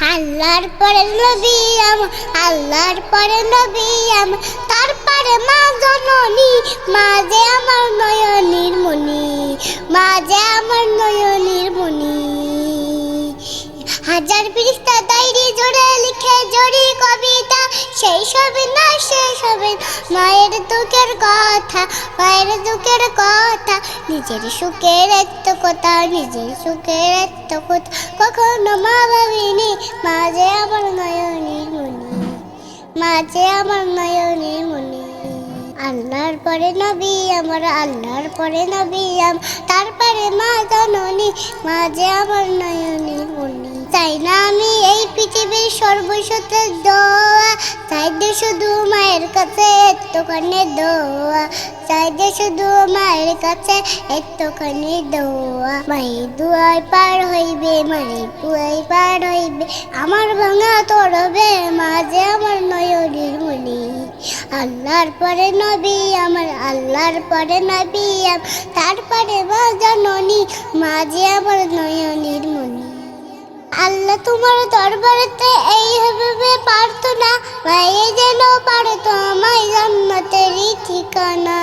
আল্লাহর পরে নবী আম, আল্লাহর পরে নবী তারপরে মা জননী, মা যে আমার নয়নীর মনি, মা যে আমার নয়নীর মনি। হাজার পৃষ্ঠা ডায়েরি জোরে লিখে জড়ি সেই সবে না শেষ হবে মায়ের দুঃখের কথা, মায়ের দুঃখের কথা। নিজের সুখের এত কথা, নিজের সুখের এত কথা। কখনো মা ভাবিনি, মা যে আমার নয়নের মনি, মা যে আমার নয়নের মনি। আল্লাহর পরে নবী আমার, আল্লাহর পরে নবী আম, তারপরে মা জননী, মা যে আমার নয়নের মনি। চাই না আমি এই পৃথিবীর সর্বসতের দোয়া চাই যে শুধু মায়ের কাছে একটুখানি দোয়া চাই যে শুধু মায়ের কাছে একটুখানি দোয়া। মায়ের দুয়ায় পার হইবে, মায়ের দুয়ায় পার হইবে, আমার ভাঙা তরবে মা যে আমার নয়নের মনি আল্লাহর পরে নবী আমার, আল্লাহর পরে নবী তারপরে মা জননী মা যে আমার নয়নের মনি আল্লাহ তোমার দরবারেতে এইভাবে প্রার্থনা ভাইয়ে যেন পারতো আমায় জান্নাতেরই ঠিকানা।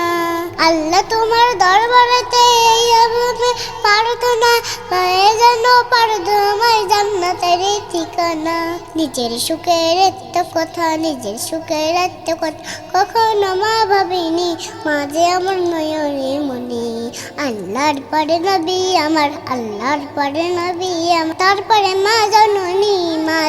আল্লাহ তোমার দরবারেতে এইভাবে প্রার্থনা ভাইয়ে যেন পারতো আমায় জান্নাতেরই ঠিকানা। নিজের সুখের একটা কথা, নিজের সুখের একটা কথা কখনো মা ভাবিনি। মা যে আমার নয়নের মনি আল্লাহর পরে নবী আমার আল্লাহর পরে নবী আমার তারপরে মা জননী মা